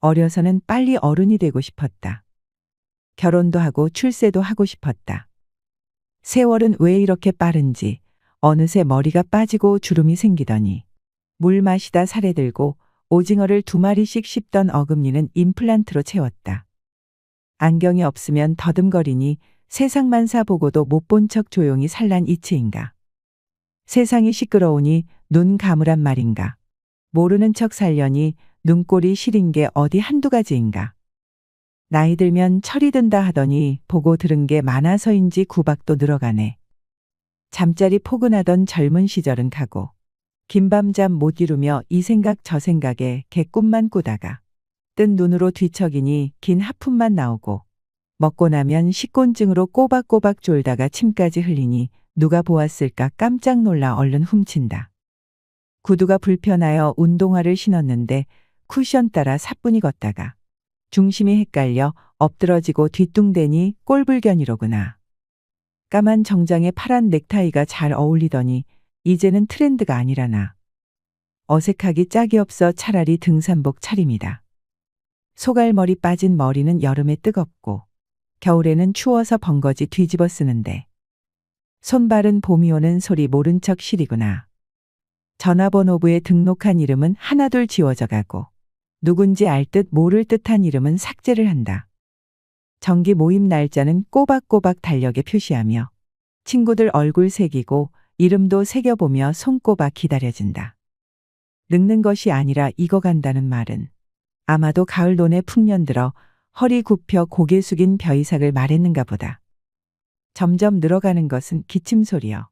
어려서는 빨리 어른이 되고 싶었다. 결혼도 하고 출세도 하고 싶었다. 세월은 왜 이렇게 빠른지 어느새 머리가 빠지고 주름이 생기더니 물 마시다 살에 들고 오징어를 두 마리씩 씹던 어금니는 임플란트로 채웠다. 안경이 없으면 더듬거리니 세상만사 보고도 못 본 척 조용히 살란 이치인가. 세상이 시끄러우니 눈 감으란 말인가. 모르는 척 살려니 눈꼴이 시린 게 어디 한두 가지인가. 나이 들면 철이 든다 하더니 보고 들은 게 많아서인지 구박도 늘어가네. 잠자리 포근하던 젊은 시절은 가고 긴밤잠 못 이루며 이 생각 저 생각에 개꿈만 꾸다가 뜬 눈으로 뒤척이니 긴 하품만 나오고 먹고 나면 식곤증으로 꼬박꼬박 졸다가 침까지 흘리니 누가 보았을까 깜짝 놀라 얼른 훔친다. 구두가 불편하여 운동화를 신었는데 쿠션 따라 사뿐히 걷다가 중심이 헷갈려 엎드러지고 뒤뚱대니 꼴불견이로구나. 까만 정장에 파란 넥타이가 잘 어울리더니 이제는 트렌드가 아니라나. 어색하기 짝이 없어 차라리 등산복 차림이다. 소갈머리 빠진 머리는 여름에 뜨겁고 겨울에는 추워서 번거지 뒤집어 쓰는데 손발은 봄이 오는 소리 모른 척 시리구나. 전화번호부에 등록한 이름은 하나둘 지워져 가고 누군지 알 듯 모를 듯한 이름은 삭제를 한다. 정기 모임 날짜는 꼬박꼬박 달력에 표시하며 친구들 얼굴 새기고 이름도 새겨보며 손꼽아 기다려진다. 늙는 것이 아니라 익어간다는 말은 아마도 가을 논에 풍년 들어 허리 굽혀 고개 숙인 벼이삭을 말했는가 보다. 점점 늘어가는 것은 기침 소리여.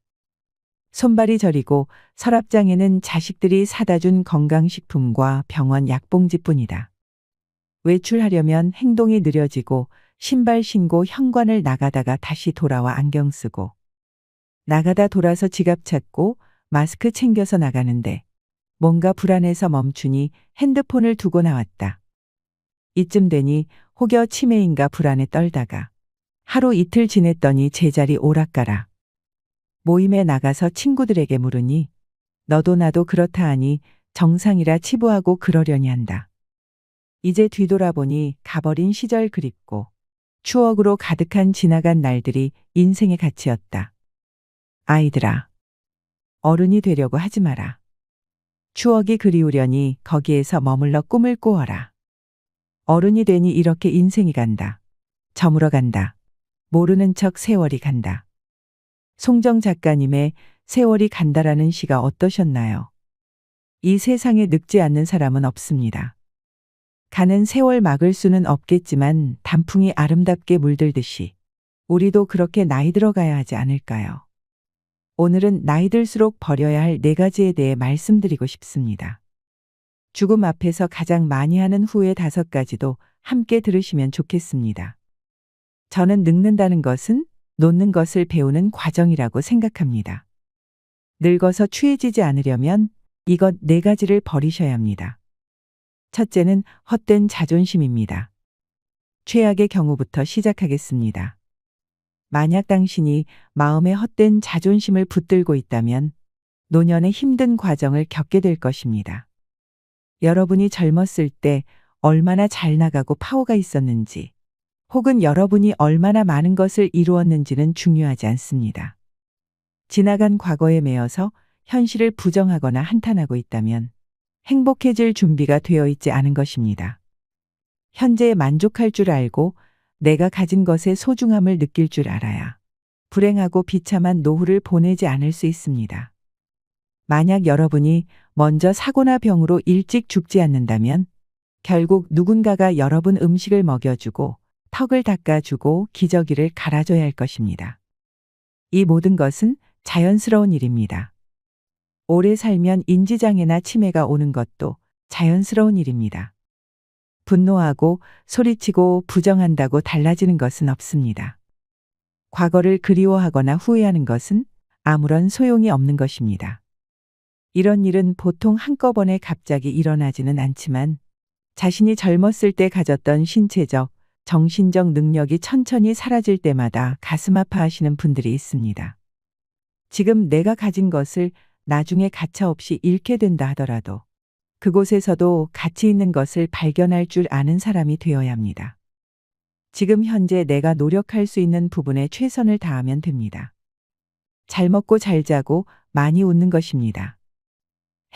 손발이 저리고 서랍장에는 자식들이 사다 준 건강식품과 병원 약봉지뿐이다. 외출하려면 행동이 느려지고 신발 신고 현관을 나가다가 다시 돌아와 안경 쓰고 나가다 돌아서 지갑 찾고 마스크 챙겨서 나가는데 뭔가 불안해서 멈추니 핸드폰을 두고 나왔다. 이쯤 되니 혹여 치매인가 불안에 떨다가 하루 이틀 지냈더니 제자리 오락가라. 모임에 나가서 친구들에게 물으니 너도 나도 그렇다 하니 정상이라 치부하고 그러려니 한다. 이제 뒤돌아보니 가버린 시절 그립고 추억으로 가득한 지나간 날들이 인생의 가치였다. 아이들아. 어른이 되려고 하지 마라. 추억이 그리우려니 거기에서 머물러 꿈을 꾸어라. 어른이 되니 이렇게 인생이 간다. 저물어 간다. 모르는 척 세월이 간다. 송정 작가님의 세월이 간다라는 시가 어떠셨나요? 이 세상에 늙지 않는 사람은 없습니다. 가는 세월 막을 수는 없겠지만 단풍이 아름답게 물들듯이 우리도 그렇게 나이 들어가야 하지 않을까요? 오늘은 나이 들수록 버려야 할 네 가지에 대해 말씀드리고 싶습니다. 죽음 앞에서 가장 많이 하는 후회 다섯 가지도 함께 들으시면 좋겠습니다. 저는 늙는다는 것은 놓는 것을 배우는 과정이라고 생각합니다. 늙어서 취해지지 않으려면 이것 네 가지를 버리셔야 합니다. 첫째는 헛된 자존심입니다. 최악의 경우부터 시작하겠습니다. 만약 당신이 마음에 헛된 자존심을 붙들고 있다면 노년의 힘든 과정을 겪게 될 것입니다. 여러분이 젊었을 때 얼마나 잘 나가고 파워가 있었는지, 혹은 여러분이 얼마나 많은 것을 이루었는지는 중요하지 않습니다. 지나간 과거에 매여서 현실을 부정하거나 한탄하고 있다면 행복해질 준비가 되어 있지 않은 것입니다. 현재에 만족할 줄 알고 내가 가진 것의 소중함을 느낄 줄 알아야 불행하고 비참한 노후를 보내지 않을 수 있습니다. 만약 여러분이 먼저 사고나 병으로 일찍 죽지 않는다면 결국 누군가가 여러분 음식을 먹여주고 턱을 닦아주고 기저귀를 갈아줘야 할 것입니다. 이 모든 것은 자연스러운 일입니다. 오래 살면 인지장애나 치매가 오는 것도 자연스러운 일입니다. 분노하고 소리치고 부정한다고 달라지는 것은 없습니다. 과거를 그리워하거나 후회하는 것은 아무런 소용이 없는 것입니다. 이런 일은 보통 한꺼번에 갑자기 일어나지는 않지만 자신이 젊었을 때 가졌던 신체적, 정신적 능력이 천천히 사라질 때마다 가슴 아파하시는 분들이 있습니다. 지금 내가 가진 것을 나중에 가차없이 잃게 된다 하더라도 그곳에서도 가치 있는 것을 발견할 줄 아는 사람이 되어야 합니다. 지금 현재 내가 노력할 수 있는 부분에 최선을 다하면 됩니다. 잘 먹고 잘 자고 많이 웃는 것입니다.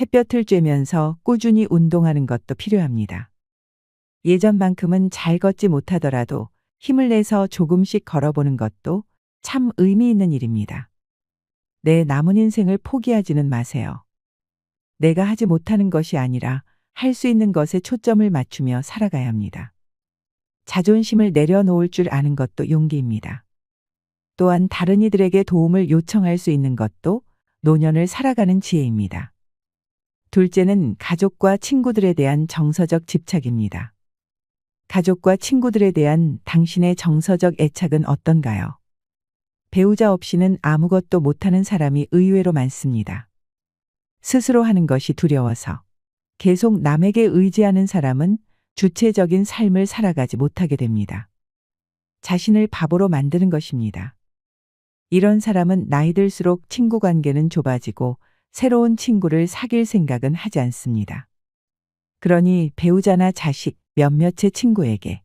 햇볕을 쬐면서 꾸준히 운동하는 것도 필요합니다. 예전만큼은 잘 걷지 못하더라도 힘을 내서 조금씩 걸어보는 것도 참 의미 있는 일입니다. 내 남은 인생을 포기하지는 마세요. 내가 하지 못하는 것이 아니라 할 수 있는 것에 초점을 맞추며 살아가야 합니다. 자존심을 내려놓을 줄 아는 것도 용기입니다. 또한 다른 이들에게 도움을 요청할 수 있는 것도 노년을 살아가는 지혜입니다. 둘째는 가족과 친구들에 대한 정서적 집착입니다. 가족과 친구들에 대한 당신의 정서적 애착은 어떤가요? 배우자 없이는 아무것도 못하는 사람이 의외로 많습니다. 스스로 하는 것이 두려워서 계속 남에게 의지하는 사람은 주체적인 삶을 살아가지 못하게 됩니다. 자신을 바보로 만드는 것입니다. 이런 사람은 나이 들수록 친구 관계는 좁아지고 새로운 친구를 사귈 생각은 하지 않습니다. 그러니 배우자나 자식, 몇몇의 친구에게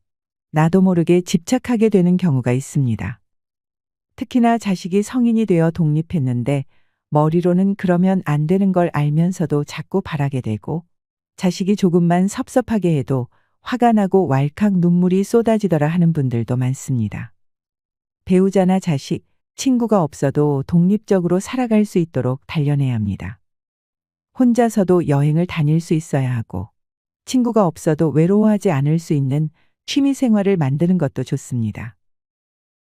나도 모르게 집착하게 되는 경우가 있습니다. 특히나 자식이 성인이 되어 독립했는데 머리로는 그러면 안 되는 걸 알면서도 자꾸 바라게 되고 자식이 조금만 섭섭하게 해도 화가 나고 왈칵 눈물이 쏟아지더라 하는 분들도 많습니다. 배우자나 자식, 친구가 없어도 독립적으로 살아갈 수 있도록 단련해야 합니다. 혼자서도 여행을 다닐 수 있어야 하고 친구가 없어도 외로워하지 않을 수 있는 취미 생활을 만드는 것도 좋습니다.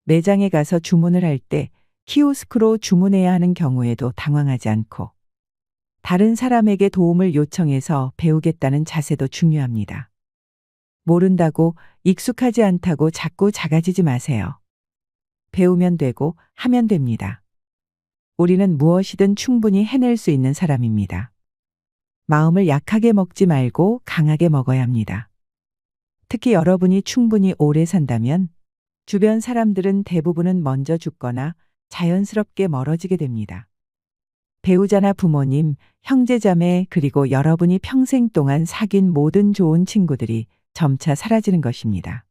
매장에 가서 주문을 할 때 키오스크로 주문해야 하는 경우에도 당황하지 않고 다른 사람에게 도움을 요청해서 배우겠다는 자세도 중요합니다. 모른다고 익숙하지 않다고 자꾸 작아지지 마세요. 배우면 되고 하면 됩니다. 우리는 무엇이든 충분히 해낼 수 있는 사람입니다. 마음을 약하게 먹지 말고 강하게 먹어야 합니다. 특히 여러분이 충분히 오래 산다면 주변 사람들은 대부분은 먼저 죽거나 자연스럽게 멀어지게 됩니다. 배우자나 부모님, 형제자매, 그리고 여러분이 평생 동안 사귄 모든 좋은 친구들이 점차 사라지는 것입니다.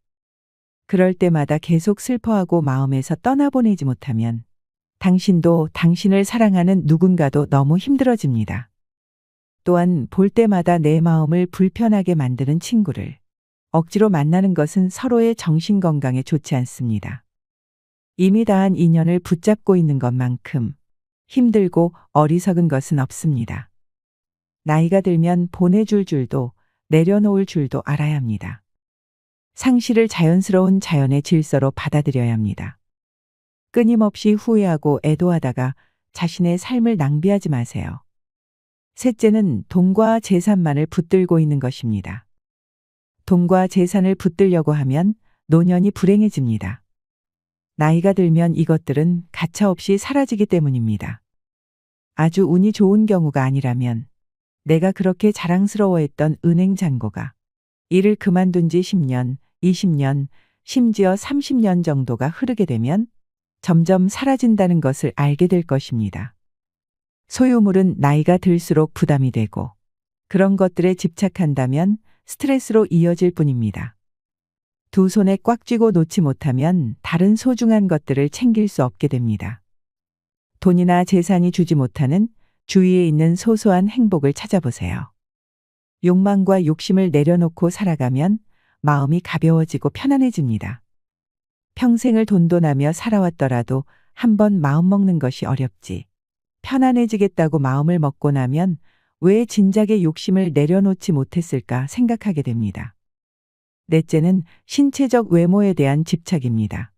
그럴 때마다 계속 슬퍼하고 마음에서 떠나보내지 못하면 당신도 당신을 사랑하는 누군가도 너무 힘들어집니다. 또한 볼 때마다 내 마음을 불편하게 만드는 친구를 억지로 만나는 것은 서로의 정신 건강에 좋지 않습니다. 이미 다한 인연을 붙잡고 있는 것만큼 힘들고 어리석은 것은 없습니다. 나이가 들면 보내줄 줄도 내려놓을 줄도 알아야 합니다. 상실을 자연스러운 자연의 질서로 받아들여야 합니다. 끊임없이 후회하고 애도하다가 자신의 삶을 낭비하지 마세요. 셋째는 돈과 재산만을 붙들고 있는 것입니다. 돈과 재산을 붙들려고 하면 노년이 불행해집니다. 나이가 들면 이것들은 가차없이 사라지기 때문입니다. 아주 운이 좋은 경우가 아니라면 내가 그렇게 자랑스러워했던 은행 잔고가 일을 그만둔 지 10년, 20년, 심지어 30년 정도가 흐르게 되면 점점 사라진다는 것을 알게 될 것입니다. 소유물은 나이가 들수록 부담이 되고 그런 것들에 집착한다면 스트레스로 이어질 뿐입니다. 두 손에 꽉 쥐고 놓지 못하면 다른 소중한 것들을 챙길 수 없게 됩니다. 돈이나 재산이 주지 못하는 주위에 있는 소소한 행복을 찾아보세요. 욕망과 욕심을 내려놓고 살아가면 마음이 가벼워지고 편안해집니다. 평생을 돈돈하며 살아왔더라도 한 번 마음 먹는 것이 어렵지. 편안해지겠다고 마음을 먹고 나면 왜 진작에 욕심을 내려놓지 못했을까 생각하게 됩니다. 넷째는 신체적 외모에 대한 집착입니다.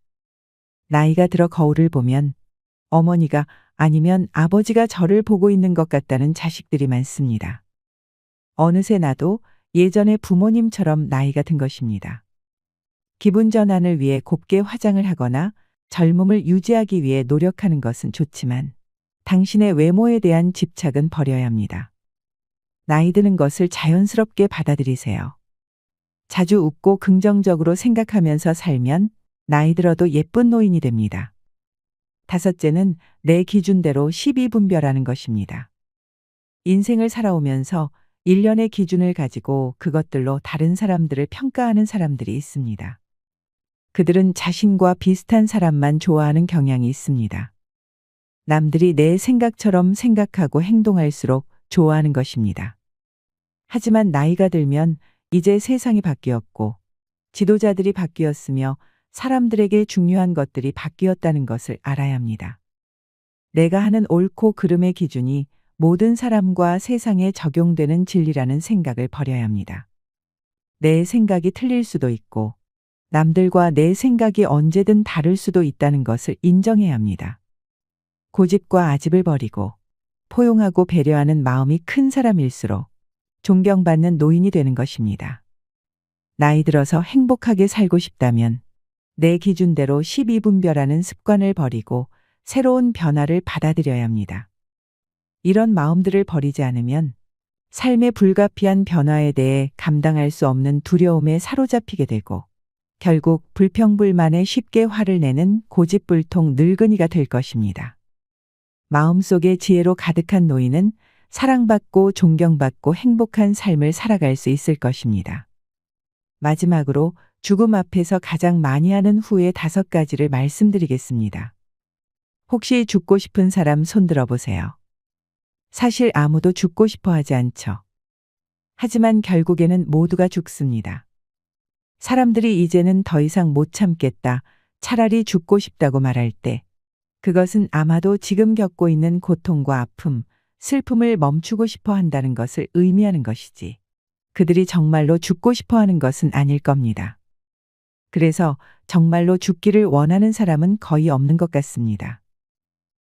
나이가 들어 거울을 보면 어머니가 아니면 아버지가 저를 보고 있는 것 같다는 자식들이 많습니다. 어느새 나도 예전의 부모님처럼 나이가 든 것입니다. 기분 전환을 위해 곱게 화장을 하거나 젊음을 유지하기 위해 노력하는 것은 좋지만 당신의 외모에 대한 집착은 버려야 합니다. 나이 드는 것을 자연스럽게 받아들이세요. 자주 웃고 긍정적으로 생각하면서 살면 나이 들어도 예쁜 노인이 됩니다. 다섯째는 내 기준대로 12분별하는 것입니다. 인생을 살아오면서 일련의 기준을 가지고 그것들로 다른 사람들을 평가하는 사람들이 있습니다. 그들은 자신과 비슷한 사람만 좋아하는 경향이 있습니다. 남들이 내 생각처럼 생각하고 행동할수록 좋아하는 것입니다. 하지만 나이가 들면 이제 세상이 바뀌었고 지도자들이 바뀌었으며 사람들에게 중요한 것들이 바뀌었다는 것을 알아야 합니다. 내가 하는 옳고 그름의 기준이 모든 사람과 세상에 적용되는 진리라는 생각을 버려야 합니다. 내 생각이 틀릴 수도 있고 남들과 내 생각이 언제든 다를 수도 있다는 것을 인정해야 합니다. 고집과 아집을 버리고 포용하고 배려하는 마음이 큰 사람일수록 존경받는 노인이 되는 것입니다. 나이 들어서 행복하게 살고 싶다면 내 기준대로 12분별하는 습관을 버리고 새로운 변화를 받아들여야 합니다. 이런 마음들을 버리지 않으면 삶의 불가피한 변화에 대해 감당할 수 없는 두려움에 사로잡히게 되고 결국 불평불만에 쉽게 화를 내는 고집불통 늙은이가 될 것입니다. 마음속에 지혜로 가득한 노인은 사랑받고 존경받고 행복한 삶을 살아갈 수 있을 것입니다. 마지막으로 죽음 앞에서 가장 많이 하는 후회 다섯 가지를 말씀드리겠습니다. 혹시 죽고 싶은 사람 손들어 보세요. 사실 아무도 죽고 싶어 하지 않죠. 하지만 결국에는 모두가 죽습니다. 사람들이 이제는 더 이상 못 참겠다, 차라리 죽고 싶다고 말할 때, 그것은 아마도 지금 겪고 있는 고통과 아픔, 슬픔을 멈추고 싶어 한다는 것을 의미하는 것이지. 그들이 정말로 죽고 싶어 하는 것은 아닐 겁니다. 그래서 정말로 죽기를 원하는 사람은 거의 없는 것 같습니다.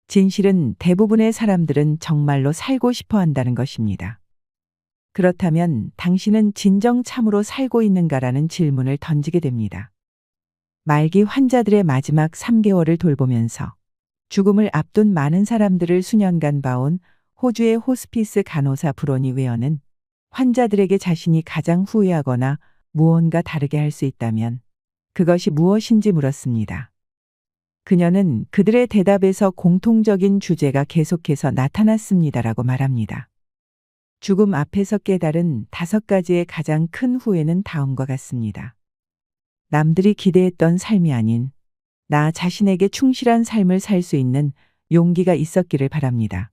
진실은 대부분의 사람들은 정말로 살고 싶어 한다는 것입니다. 그렇다면 당신은 진정 참으로 살고 있는가라는 질문을 던지게 됩니다. 말기 환자들의 마지막 3개월을 돌보면서 죽음을 앞둔 많은 사람들을 수년간 봐온 호주의 호스피스 간호사 브로니 웨어는 환자들에게 자신이 가장 후회하거나 무언가 다르게 할 수 있다면 그것이 무엇인지 물었습니다. 그녀는 그들의 대답에서 공통적인 주제가 계속해서 나타났습니다라고 말합니다. 죽음 앞에서 깨달은 다섯 가지의 가장 큰 후회는 다음과 같습니다. 남들이 기대했던 삶이 아닌 나 자신에게 충실한 삶을 살 수 있는 용기가 있었기를 바랍니다.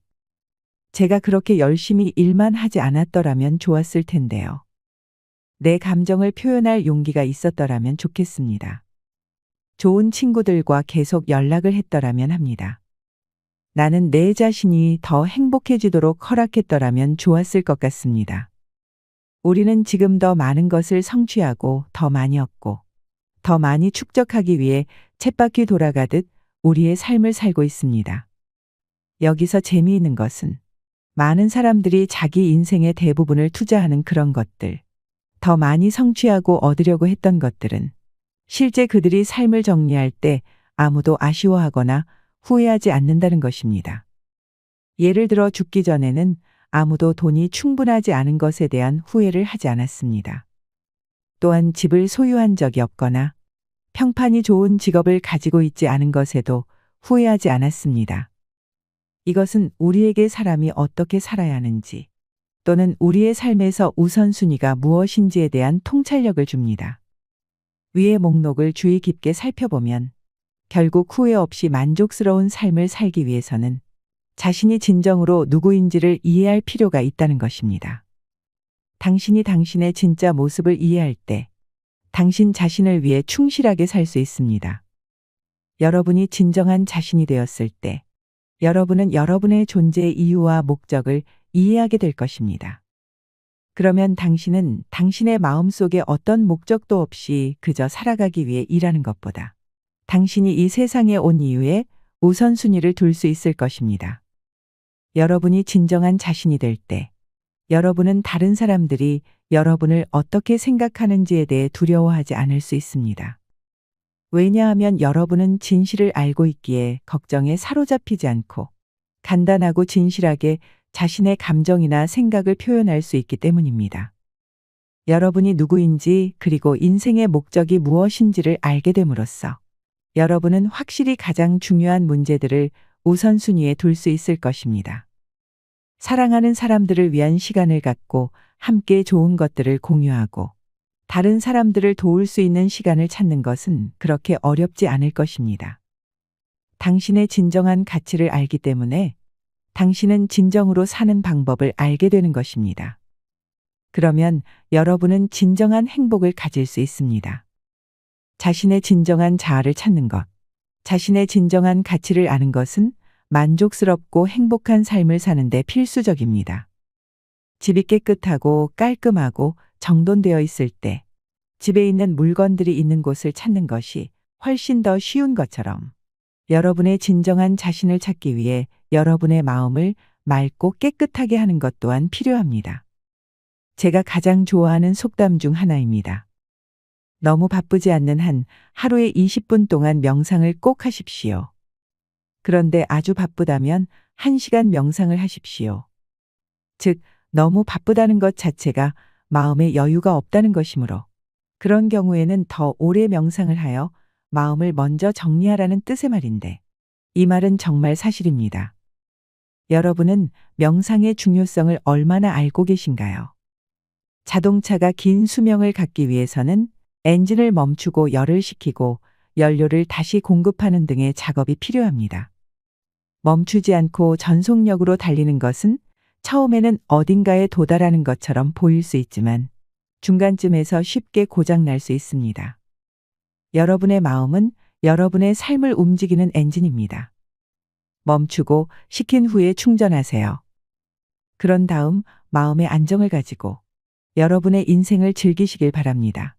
제가 그렇게 열심히 일만 하지 않았더라면 좋았을 텐데요. 내 감정을 표현할 용기가 있었더라면 좋겠습니다. 좋은 친구들과 계속 연락을 했더라면 합니다. 나는 내 자신이 더 행복해지도록 허락했더라면 좋았을 것 같습니다. 우리는 지금 더 많은 것을 성취하고 더 많이 얻고 더 많이 축적하기 위해 쳇바퀴 돌아가듯 우리의 삶을 살고 있습니다. 여기서 재미있는 것은 많은 사람들이 자기 인생의 대부분을 투자하는 그런 것들, 더 많이 성취하고 얻으려고 했던 것들은 실제 그들이 삶을 정리할 때 아무도 아쉬워하거나 후회하지 않는다는 것입니다. 예를 들어 죽기 전에는 아무도 돈이 충분하지 않은 것에 대한 후회를 하지 않았습니다. 또한 집을 소유한 적이 없거나 평판이 좋은 직업을 가지고 있지 않은 것에도 후회하지 않았습니다. 이것은 우리에게 사람이 어떻게 살아야 하는지 또는 우리의 삶에서 우선순위가 무엇인지에 대한 통찰력을 줍니다. 위의 목록을 주의 깊게 살펴보면 결국 후회 없이 만족스러운 삶을 살기 위해서는 자신이 진정으로 누구인지를 이해할 필요가 있다는 것입니다. 당신이 당신의 진짜 모습을 이해할 때 당신 자신을 위해 충실하게 살 수 있습니다. 여러분이 진정한 자신이 되었을 때 여러분은 여러분의 존재의 이유와 목적을 이해하게 될 것입니다. 그러면 당신은 당신의 마음 속에 어떤 목적도 없이 그저 살아가기 위해 일하는 것보다 당신이 이 세상에 온 이유에 우선순위를 둘 수 있을 것입니다. 여러분이 진정한 자신이 될 때, 여러분은 다른 사람들이 여러분을 어떻게 생각하는지에 대해 두려워하지 않을 수 있습니다. 왜냐하면 여러분은 진실을 알고 있기에 걱정에 사로잡히지 않고 간단하고 진실하게 자신의 감정이나 생각을 표현할 수 있기 때문입니다. 여러분이 누구인지 그리고 인생의 목적이 무엇인지를 알게 됨으로써 여러분은 확실히 가장 중요한 문제들을 우선순위에 둘 수 있을 것입니다. 사랑하는 사람들을 위한 시간을 갖고 함께 좋은 것들을 공유하고 다른 사람들을 도울 수 있는 시간을 찾는 것은 그렇게 어렵지 않을 것입니다. 당신의 진정한 가치를 알기 때문에 당신은 진정으로 사는 방법을 알게 되는 것입니다. 그러면 여러분은 진정한 행복을 가질 수 있습니다. 자신의 진정한 자아를 찾는 것, 자신의 진정한 가치를 아는 것은 만족스럽고 행복한 삶을 사는데 필수적입니다. 집이 깨끗하고 깔끔하고 정돈되어 있을 때 집에 있는 물건들이 있는 곳을 찾는 것이 훨씬 더 쉬운 것처럼 여러분의 진정한 자신을 찾기 위해 여러분의 마음을 맑고 깨끗하게 하는 것 또한 필요합니다. 제가 가장 좋아하는 속담 중 하나입니다. 너무 바쁘지 않는 한 하루에 20분 동안 명상을 꼭 하십시오. 그런데 아주 바쁘다면 1시간 명상을 하십시오. 즉, 너무 바쁘다는 것 자체가 마음에 여유가 없다는 것이므로 그런 경우에는 더 오래 명상을 하여 마음을 먼저 정리하라는 뜻의 말인데 이 말은 정말 사실입니다. 여러분은 명상의 중요성을 얼마나 알고 계신가요? 자동차가 긴 수명을 갖기 위해서는 엔진을 멈추고 열을 식히고 연료를 다시 공급하는 등의 작업이 필요합니다. 멈추지 않고 전속력으로 달리는 것은 처음에는 어딘가에 도달하는 것처럼 보일 수 있지만 중간쯤에서 쉽게 고장 날 수 있습니다. 여러분의 마음은 여러분의 삶을 움직이는 엔진입니다. 멈추고 식힌 후에 충전하세요. 그런 다음 마음의 안정을 가지고 여러분의 인생을 즐기시길 바랍니다.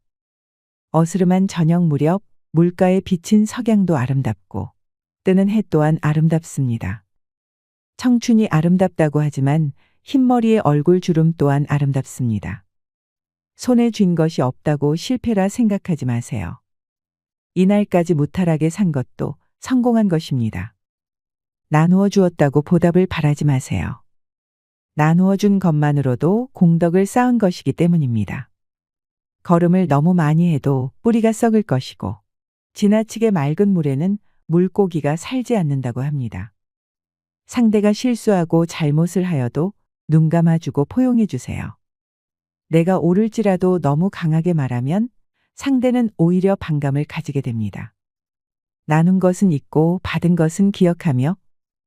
어스름한 저녁 무렵 물가에 비친 석양도 아름답고 뜨는 해 또한 아름답습니다. 청춘이 아름답다고 하지만 흰머리의 얼굴 주름 또한 아름답습니다. 손에 쥔 것이 없다고 실패라 생각하지 마세요. 이날까지 무탈하게 산 것도 성공한 것입니다. 나누어 주었다고 보답을 바라지 마세요. 나누어 준 것만으로도 공덕을 쌓은 것이기 때문입니다. 걸음을 너무 많이 해도 뿌리가 썩을 것이고 지나치게 맑은 물에는 물고기가 살지 않는다고 합니다. 상대가 실수하고 잘못을 하여도 눈 감아주고 포용해 주세요. 내가 옳을지라도 너무 강하게 말하면 상대는 오히려 반감을 가지게 됩니다. 나눈 것은 있고 받은 것은 기억하며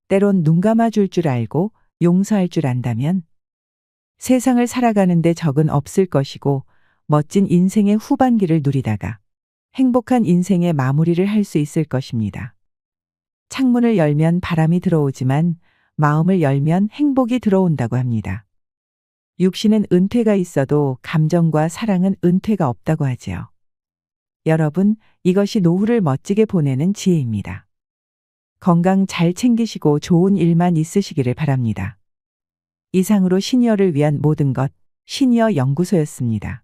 때론 눈 감아줄 줄 알고 용서할 줄 안다면 세상을 살아가는데 적은 없을 것이고 멋진 인생의 후반기를 누리다가 행복한 인생의 마무리를 할 수 있을 것입니다. 창문을 열면 바람이 들어오지만 마음을 열면 행복이 들어온다고 합니다. 육신은 은퇴가 있어도 감정과 사랑은 은퇴가 없다고 하지요. 여러분, 이것이 노후를 멋지게 보내는 지혜입니다. 건강 잘 챙기시고 좋은 일만 있으시기를 바랍니다. 이상으로 시니어를 위한 모든 것, 시니어 연구소였습니다.